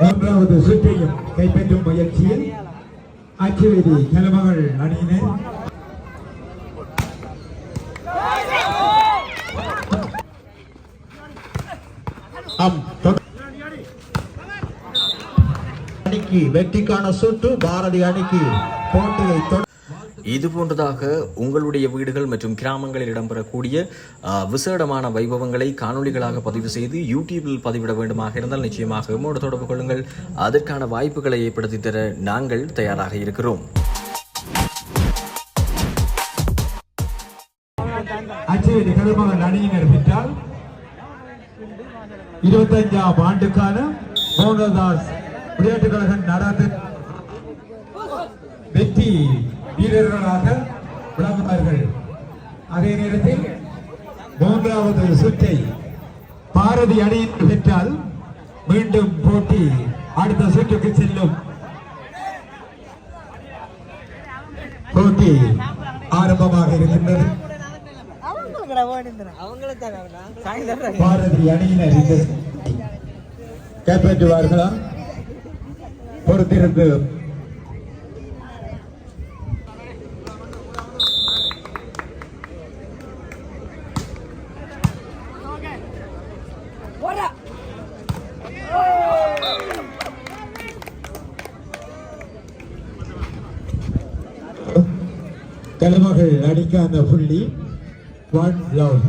மூன்றாவது சுற்றையும் கைப்பற்றும் முயற்சியில் அச்சுவேதி கலமகள் அணியினர். அணிக்கு வெற்றிக்கான சுற்று பாரதி அணிக்கு போட்டியை இது போன்றதாக உங்களுடைய வீடுகள் மற்றும் கிராமங்களில் இடம்பெறக்கூடிய விசேடமான வைபவங்களை காணொளிகளாக பதிவு செய்து யூடியூபில் பதிவிட வேண்டுமாக இருந்தால் நிச்சயமாக எம்மோடு தொடர்பு கொள்ளுங்கள். அதற்கான வாய்ப்புகளை ஏற்படுத்தி தர நாங்கள் தயாராக இருக்கிறோம். பெற்றால் இருபத்தஞ்சாம் ஆண்டுக்கான மோகன்தாஸ் விளையாட்டுக் கழகம் நடாத்து வெற்றி. வீரர்களாக விளங்குவார்கள். அதே நேரத்தில் மூன்றாவது சுற்றை பாரதி அணியின் பெற்றால் மீண்டும் போட்டி அடுத்த சுற்றுக்கு செல்லும். போட்டி ஆரம்பமாக இருக்கின்றது. பாரதி அணியினர் கைப்பற்றுவார்களா பொறுத்திருந்து தலைமகள் அடிக்கான புள்ளி ஒன் லவ்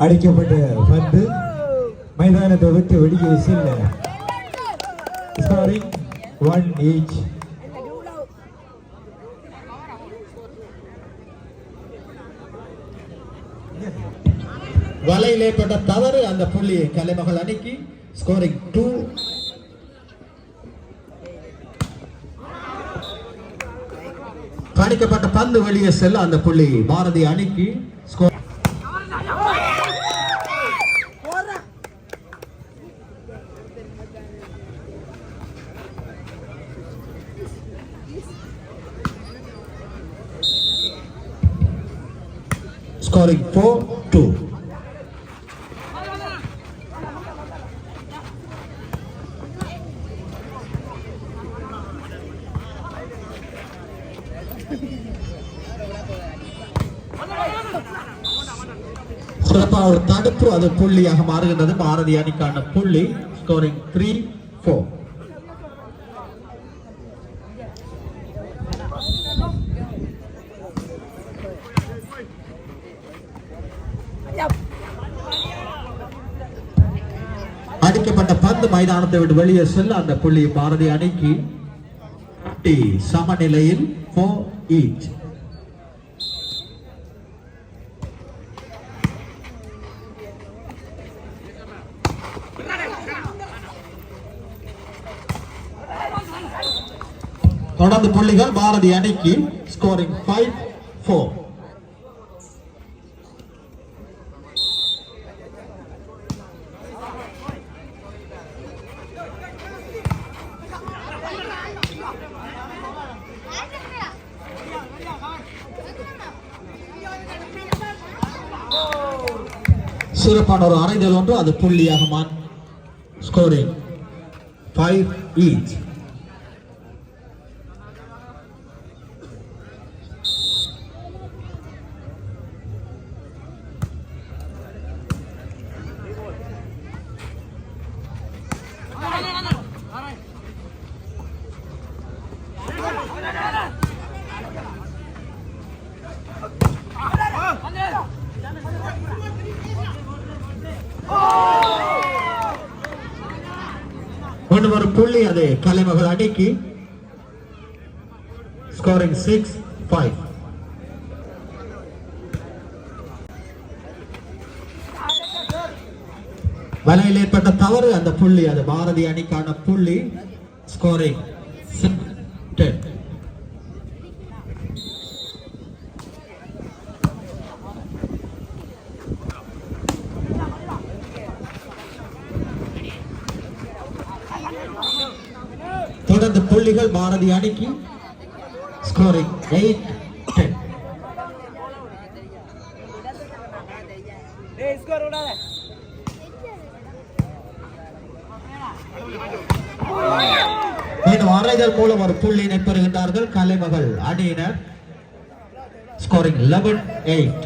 அடிக்கப்பட்ட பந்து மைதானத்தை விட்டு வெளியே செல்ல. One ஒன் வலையில் ஏற்பட்ட தவறு அந்த புள்ளி கலைமகள் அணிக்கு ஸ்கோரிங் டூ கணிக்கப்பட்ட பந்து வெளியே செல்ல அந்த புள்ளி பாரதி அணிக்கு ஸ்கோர் scoring 4 2 சிறப்பாக ஒரு தடுப்பு அது புள்ளியாக மாறுகின்றது பாரதி அணிக்கான புள்ளி ஸ்கோரிங் த்ரீ ஃபோர் அடிக்கப்பட்ட பந்து மைதானத்தை விட்டு வெளியே செல்ல அந்த புள்ளி பாரதி அணிக்கு. டி சமநிலையில் ஃபோர் ஈச் தொடர்ந்து புள்ளிகள் பாரதி அணிக்கு ஸ்கோரிங் ஃபைவ் ஃபோர் சிறப்பான ஒரு அறைதல் ஒன்று அது புள்ளியாக மான் ஸ்கோரிங் ஃபைவ் ஈச் மீண்டும் ஒரு புள்ளி அது கலைமகள் அடிக்கு ஸ்கோரிங் சிக்ஸ் ஃபைவ் வலையில் ஏற்பட்ட தவறு அந்த புள்ளி அது பாரதி அணிக்கான புள்ளி ஸ்கோரிங் டென் தொடர்ந்து புள்ளிகள் பாரதி அணிக்கு ஸ்கோரிங் எயிட் டென் மீண்டும் அறைதல் மூலம் ஒரு புள்ளியினை பெறுகின்றார்கள் கலைமகள் அணியினர். ஸ்கோரிங் லெவன் எயிட்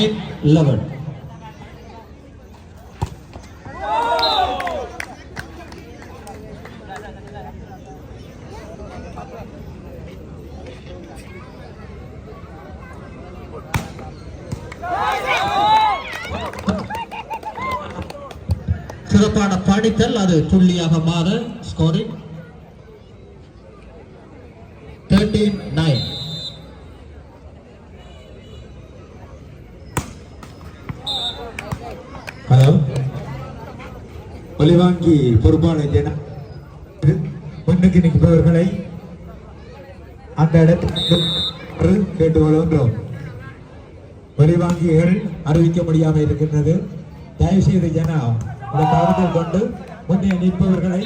scoring 9 11 சிறப்பான படித்தல் அது புள்ளியாக மாற ஸ்கோரிங் வாங்கி பொறுப்பாளர் ஜன முன்னுக்கு நிற்பவர்களை அந்த இடத்தில் இடத்துக்கு கேட்டுக்கொள்கின்றோம் ஒலிவாங்கிகள் அறிவிக்க முடியாமல் இருக்கின்றது. தயவு செய்து ஜனா இந்த கருத்தில் கொண்டு முன்னே நிற்பவர்களை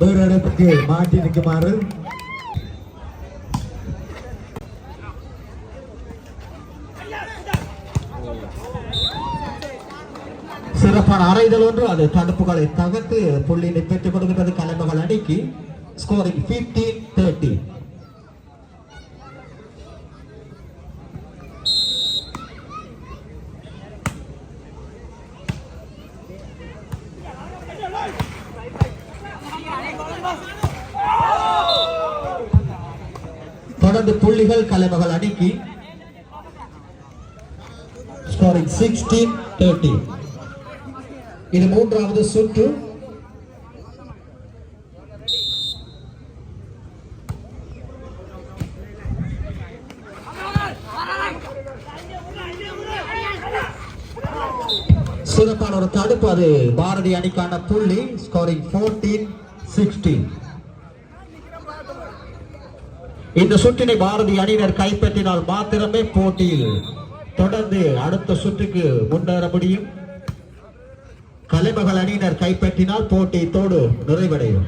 வேறு இடத்துக்கு மாற்றி நிற்குமாறு சிறப்பான அறைதல் ஒன்று. அது தடுப்புகளை தகர்த்து புள்ளியினை பெற்றுக் கொடுக்கின்றது கலைமகள் அணிக்கு ஸ்கோரிங் 15 தேர்ட்டி தொடர்ந்து புள்ளிகள் கலைமகள் அணிக்கு ஸ்கோரிங் 16 தேர்ட்டி இது மூன்றாவது சுற்று. சிறப்பான ஒரு தடுப்பு அது. பாரதி அணிக்கான புள்ளி ஸ்கோரிங் 14 16 இந்த சுற்றினை பாரதி அணியினர் கைப்பற்றினால் மாத்திரமே போட்டியில் தொடர்ந்து அடுத்த சுற்றுக்கு முன்னேற முடியும். கலைமகள் அணியினர் கைப்பற்றினால் போட்டி தோடு நிறைவடையும்.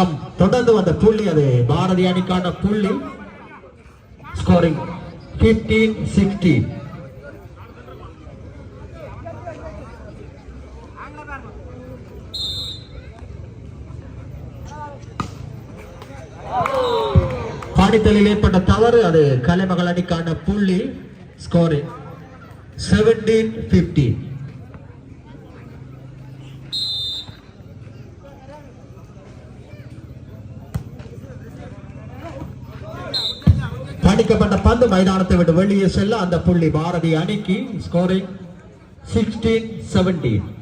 ஆம் தொடர்ந்து வந்த புள்ளி அது. பாரதி அணிக்கான புள்ளி. ஸ்கோரிங் 15 16 பாடித்தலில் ஏற்பட்ட தவறு அது கலைமகள் அணிக்கான புள்ளி. ஸ்கோரிங் 17 15 படிக்கப்பட்ட பந்து மைதானத்தை விட்டு வெளியே செல்ல அந்த புள்ளி பாரதி அணிக்கு ஸ்கோரிங் 16 17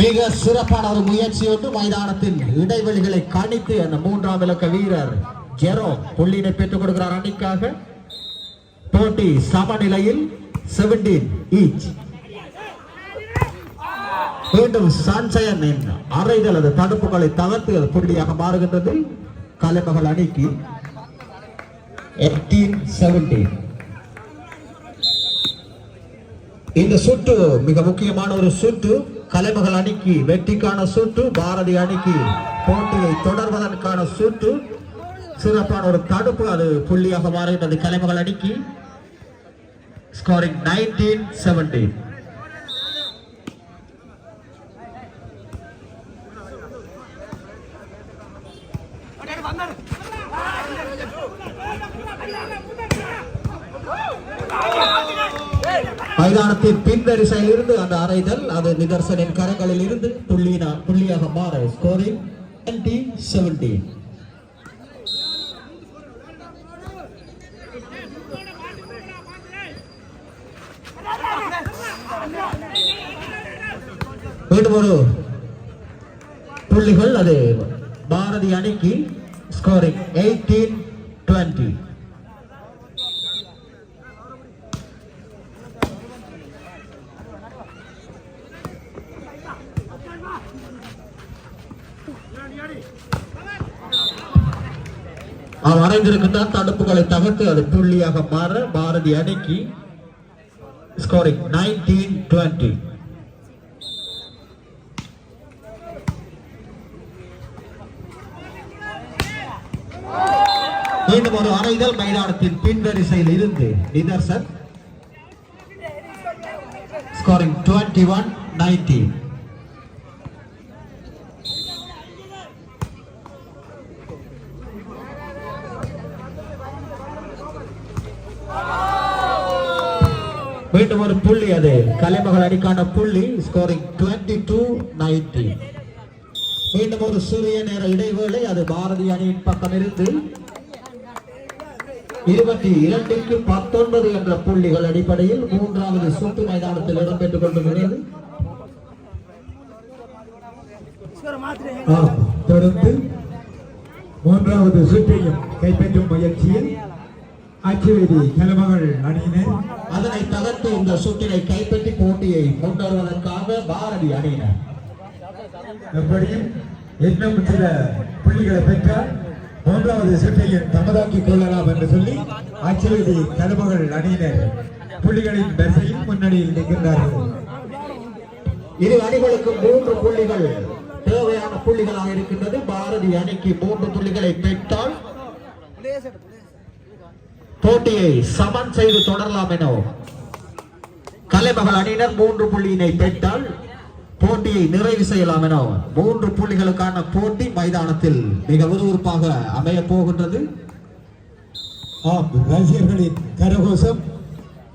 மிக சிறப்பான ஒரு முயற்சி ஒன்று மைதானத்தின் இடைவெளிகளை கணித்து அந்த மூன்றாம் இலக்க வீரர் ஜெரோ புள்ளியினை பெற்றுக் கொடுக்கிறார் அணிக்காக போட்டி சமநிலையில் 17 ஈச் மீண்டும் சஞ்சயன் அறைதல் அது தடுப்புகளை தகர்த்து அது புள்ளியாக மாறுகின்றது. கலைமகள் அணிக்கு 18 17 இந்த சுற்று மிக முக்கியமான ஒரு சுற்று. கலைமகள் அணிக்கு வெற்றிக்கான சுற்று பாரதி அணிக்கு போட்டியை தொடர்வதற்கான சுற்று சிறப்பான ஒரு தடுப்பு அது புள்ளியாக மாறுகின்றது கலைமகள் அணிக்கு. ஸ்கோரிங் நைன்டீன் செவன்டீன் மைதானத்தின் பின்வரிசையில் இருந்து அந்த அறைதல் அது நிதர்சனின் கரங்களில் இருந்து புள்ளினா புள்ளியாக மாற ஸ்கோரிங் செவன்டீன் மீண்டும் ஒரு புள்ளிகள் அது பாரதி அணிக்கு ஸ்கோரிங் எயிட்டீன் டுவெண்ட்டி அவர் வரைந்திருக்கின்றார் தடுப்புகளை தகர்த்து அது புள்ளியாக மாற பாரதி அணிக்கு ஸ்கோரிங் நைன்டீன் டுவெண்ட்டி மீண்டும் ஒரு அறைதல் மைதானத்தின் பின்வரிசையில் இருந்து Nitharsan. Scoring twenty one nineteen மீண்டும் ஒரு புள்ளி அது. கலைமகள் அணிக்கான புள்ளி ஸ்கோரிங் டுவெண்ட்டி டூ நைன்டி மீண்டும் ஒரு சிறிய நேர இடைவேளை அது பாரதி அணியின் பக்கம் இருந்து இருபத்தி இரண்டுக்கு பத்தொன்பது என்ற புள்ளிகள் அடிப்படையில் மூன்றாவது சுற்று மைதானத்தில் இடம்பெற்றுக் கொண்டிருக்கிறது. தொடர்ந்து மூன்றாவது சுற்றையும் கைப்பற்றும் முயற்சியில் அச்சுவேதி கலமகள் அணியினர். அதனை தகர்த்து இந்த சுற்றினை கைப்பற்றி போட்டியை கொண்டுவருவதற்காக பாரதி அணியினர். எப்படியும் இன்னும் சில புள்ளிகளை பெற்றால் மூன்றாவது சுற்றையும் தமதாக்கிக் கொள்ளலாம் என்று சொல்லி அச்சுவேதி கலமகள் அணியினர். புள்ளிகளின் வரிசையில் முன்னணியில் நிற்கின்றார்கள். இரு அணிகளுக்கு மூன்று புள்ளிகள் தேவையான புள்ளிகளாக இருக்கின்றது. பாரதி அணிக்கு மூன்று புள்ளிகளை பெற்றால் போட்டியை சமன் செய்து தொடரலாம் என கலைமகள் அணியினர் மூன்று புள்ளியினை பெற்றால் போட்டியை நிறைவு செய்யலாம் என மூன்று புள்ளிகளுக்கான போட்டி மைதானத்தில் மிக விறுவிறுப்பாக அமைய போகின்றது. ஆம் ரசிகர்களின் கரகோஷம்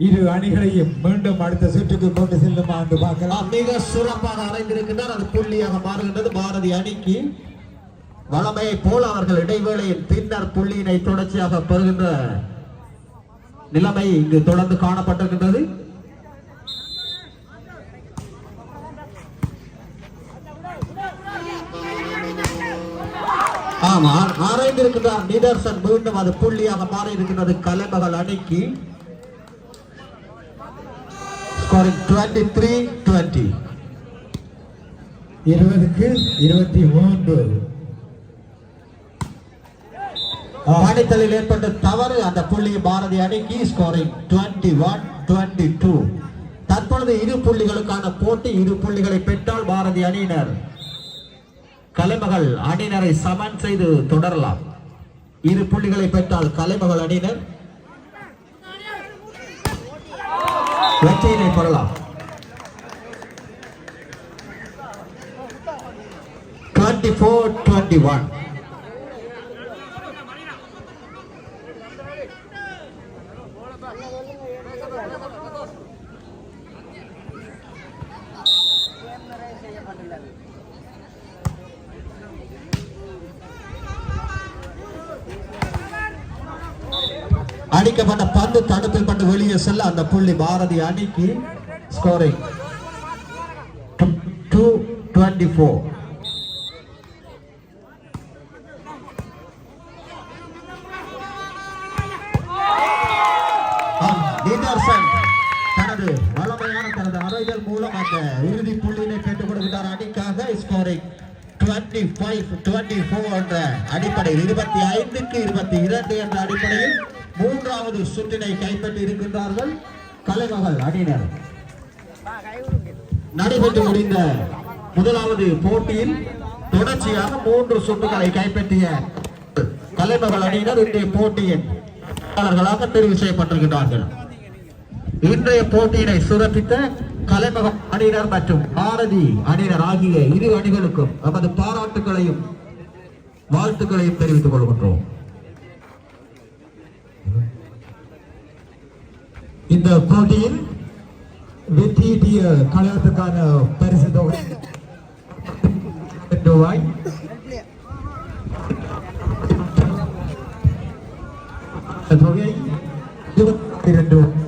இரு அணிகளையும் மீண்டும் அடுத்த சுற்றுக்கு கொண்டு செல்லும் என்று பார்க்கலாம். மிக சிறப்பாக அடைந்திருக்கின்றார் அது புள்ளியாக மாறுகின்றது. பாரதி அணிக்கு வளமையை போல் அவர்கள் இடைவேளையின் பின்னர் புள்ளியினை தொடர்ச்சியாக பெறுகின்ற நிலைமை இங்கு தொடர்ந்து காணப்பட்டிருக்கின்றது. ஆமா ஆராய்ந்திருக்கின்றார் நிதர்சன். மீண்டும் அது புள்ளியாக மாறி இருக்கின்றது கலைமகள் அணிக்கு ஸ்கோரிங் டுவெண்ட்டி த்ரீ டுவெண்ட்டி இருபதுக்கு இருபத்தி மூன்று. பாடித்தலில் ஏற்பட்ட தவறு அந்த புள்ளி பாரதி அணிக்கு scoring twenty one twenty two தற்பொழுது இரு புள்ளிகளுக்கான போட்டி இரு புள்ளிகளை பெற்றால் பாரதி அணியினர். கலைமகள் அணியினரை சமன் செய்து தொடரலாம். இரு புள்ளிகளை பெற்றால் கலைமகள் அணியினர். வெற்றியினை பெறலாம். டுவெண்ட்டி ஃபோர் டுவெண்ட்டி ஒன் அடிக்கப்பட்ட பந்து தடுப்பில் பட்டு வெளியே செல்ல அந்த புள்ளி பாரதி அணிக்கு ஸ்கோரிங் டூ டுவெண்ட்டி ஃபோர் தனது வளமையான தனது அறைகள் மூலம் அந்த இறுதி புள்ளியினை பெற்றுக் கொடுக்கிறார் அணிக்காக scoring twenty five twenty four என்ற அடிப்படையில் இருபத்தி ஐந்துக்கு இருபத்தி இரண்டு என்ற அடிப்படையில் மூன்றாவது சுற்றினை கைப்பற்றி இருக்கின்றார்கள் கலைமகள் அணியினர். நடைபெற்று முடிந்த முதலாவது போட்டியில் தொடர்ச்சியாக மூன்று சுற்றுகளை கைப்பற்றிய கலைமகள் அணியினர் இன்றைய போட்டியின் தெரிவு செய்யப்பட்டிருக்கிறார்கள் இன்றைய போட்டியினை சிறப்பித்த கலைமகம் அணியினர் மற்றும் பாரதி அணியினர் ஆகிய இரு அணிகளுக்கும் நமது பாராட்டுகளையும் வாழ்த்துக்களையும் தெரிவித்துக் கொள்கின்றோம். in the 14 with the Kalayathakan Paris Dubai. Sebagai Jumlah Pirendu.